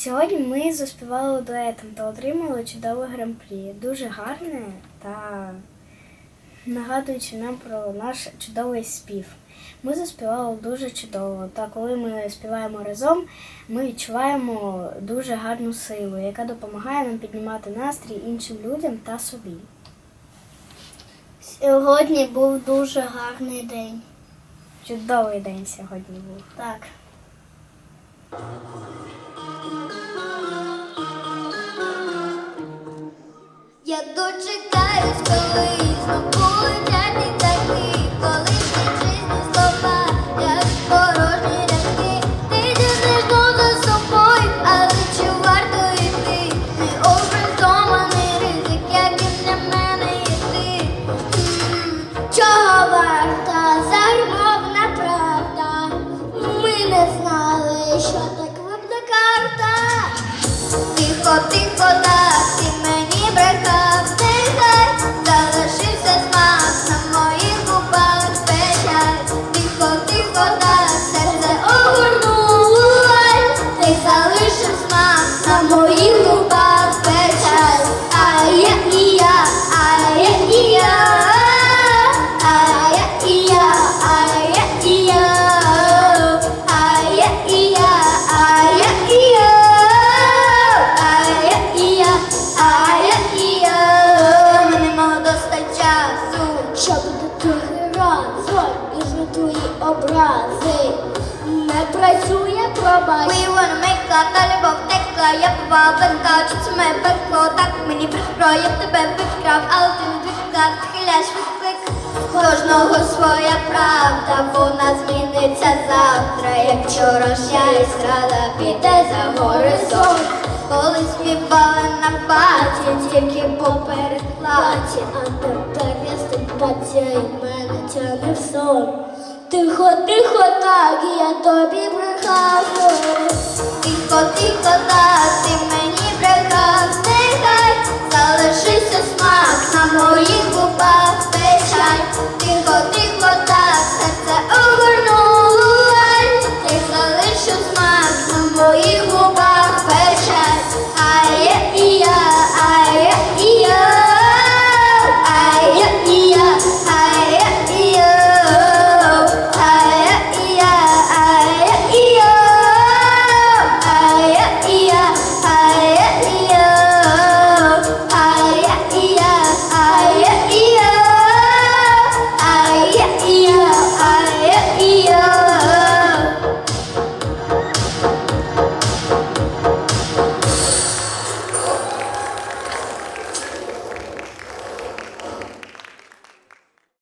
Сьогодні ми заспівали дуетом та отримали чудове гран-прі. Дуже гарне та нагадуючи нам про наш чудовий спів. Ми заспівали дуже чудово. Та коли ми співаємо разом, ми відчуваємо дуже гарну силу, яка допомагає нам піднімати настрій іншим людям та собі. Сьогодні був дуже гарний день. Чудовий день сьогодні був. Так. Що так випна. Тихо, тихо, так, тихо, так, твої образи. Не працює пробач. We wanna make love, та любов текла Я бував чи це моє пекло Так мені прикро, я тебе викрав Але ти не викрав, схиляєш виклик Кожного своя правда, вона зміниться завтра, як вчора щастя рада піде за горизонт. Коли співали на паті, тільки поперед платі, а тепер я ступаться і мене тяне в сон. Тихо, тихо, так, я тобі брехав. Тихо, тихо, так, ти мені брехав, нехай залишився смак на моїх губах печаль.